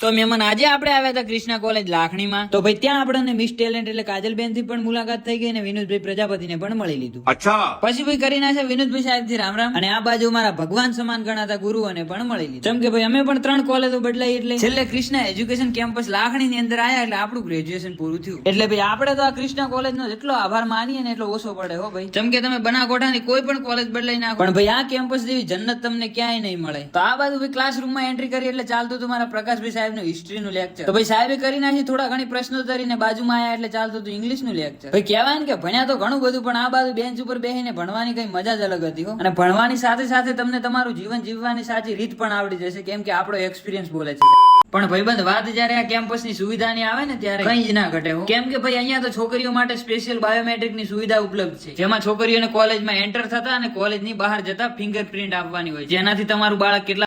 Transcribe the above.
તો મહેમાન આજે આપણે આવ્યા હતા કૃષ્ણા કોલેજ લાખણીમાં. તો ભાઈ ત્યાં આપણને મિસ ટેલેન્ટ એટલે કાજલબેનથી પણ મુલાકાત થઈ ગઈ અને વિનોદભાઈ પ્રજાપતિ પણ મળી લીધું. અચ્છા. પછી ભાઈ કરીના છે વિનોદભાઈ સાહેબથી રામ રામ. અને આ બાજુ મારા ભગવાન સમાન ગણાતા ગુરુઓને પણ મળી લીધું. જેમ કે ભાઈ અમે પણ ત્રણ કોલેજો બદલાઈ એટલે છેલ્લે કૃષ્ણા એજ્યુકેશન કેમ્પસ લાખણી ની અંદર આવ્યા એટલે આપણું ગ્રેજ્યુએશન પૂરું થયું. એટલે ભાઈ આપણે તો આ કૃષ્ણા કોલેજ નો એટલો આભાર માનીએ ને એટલો ઓછો પડે હો ભાઈ. જેમ કે તમે બનાકોઠા ની કોઈ પણ કોલેજ બદલાઈ નાખો. પણ ભાઈ આ કેમ્પસ જેવી જન્નત તમને ક્યાંય નહીં મળે. તો આ બાજુ ભાઈ ક્લાસરૂમમાં એન્ટ્રી કરી એટલે ચાલતું હતું મારા પ્રકાશભાઈ સાહેબ નું હિસ્ટ્રીનું લેક્ચર તો ભાઈ સાહેબે કરી નાખી થોડા ઘણી પ્રશ્નો ધરીને બાજુમાં આવ્યા એટલે ચાલતું હતું ઇંગ્લિશનું લેક્ચર ભાઈ કહેવાય ને કે ભણ્યા તો ઘણું બધું પણ આ બાજુ બેન્ચ ઉપર બેસીને ભણવાની કઈ મજા જ અલગ હતી હો. અને ભણવાની સાથે સાથે તમને તમારું જીવન જીવવાની સાચી રીત પણ આવડી જશે કેમ કે આપણો એક્સપિરિયન્સ બોલે છે. પણ ભાઈબંધ વાત જયારે આ કેમ્પસની સુવિધાની આવે ને ત્યારે કઈ જ ના ઘટે હો. કેમ કે ભાઈ અહીંયા તો છોકરીઓ માટે સ્પેશિયલ બાયોમેટ્રિકની સુવિધા ઉપલબ્ધ છે. જેમાં છોકરીઓને કોલેજમાં એન્ટર થતા અને કોલેજની બહાર જતા ફિંગરપ્રિન્ટ આપવાની હોય જેનાથી તમારું બાળક કેટલા